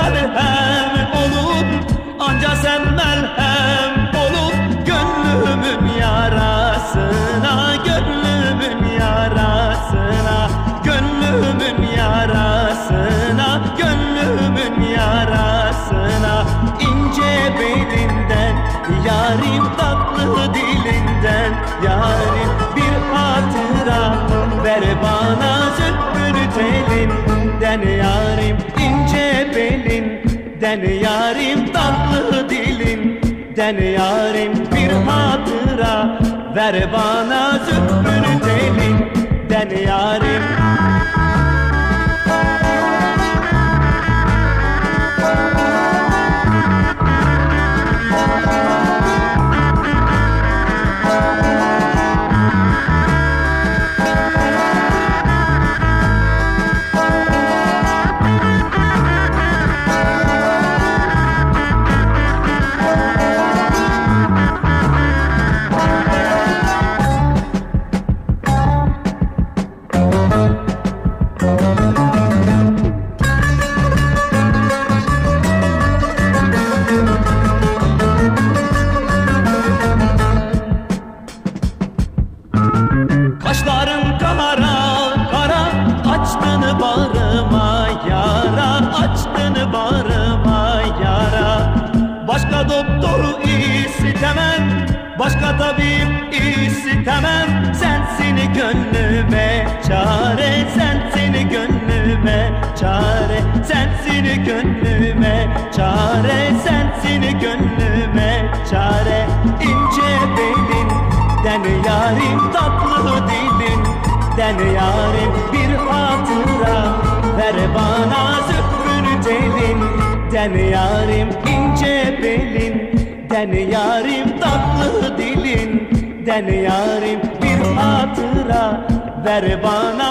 merhem olun Anca sen merhem olun Gönlümün yarasına Gönlümün yarasına Gönlümün yarasına Gönlümün yarasına. İnce belinden Yarim tatlı dilinden Yarim Den yarim tatlı dilin Den yarim bir hatıra. Ver bana züppünü telin Bağrıma yara. Başka doktoru istemem Başka tabip istemem Sensin gönlüme çare. Sensin gönlüme çare. Sensin gönlüme çare. Sensin gönlüme çare. İnce belin Den yarim tatlı dilin Den yarim bir hatıra Den yarim ince belin Den yarim tatlı dilin. Den yarim bir hatıra Ver bana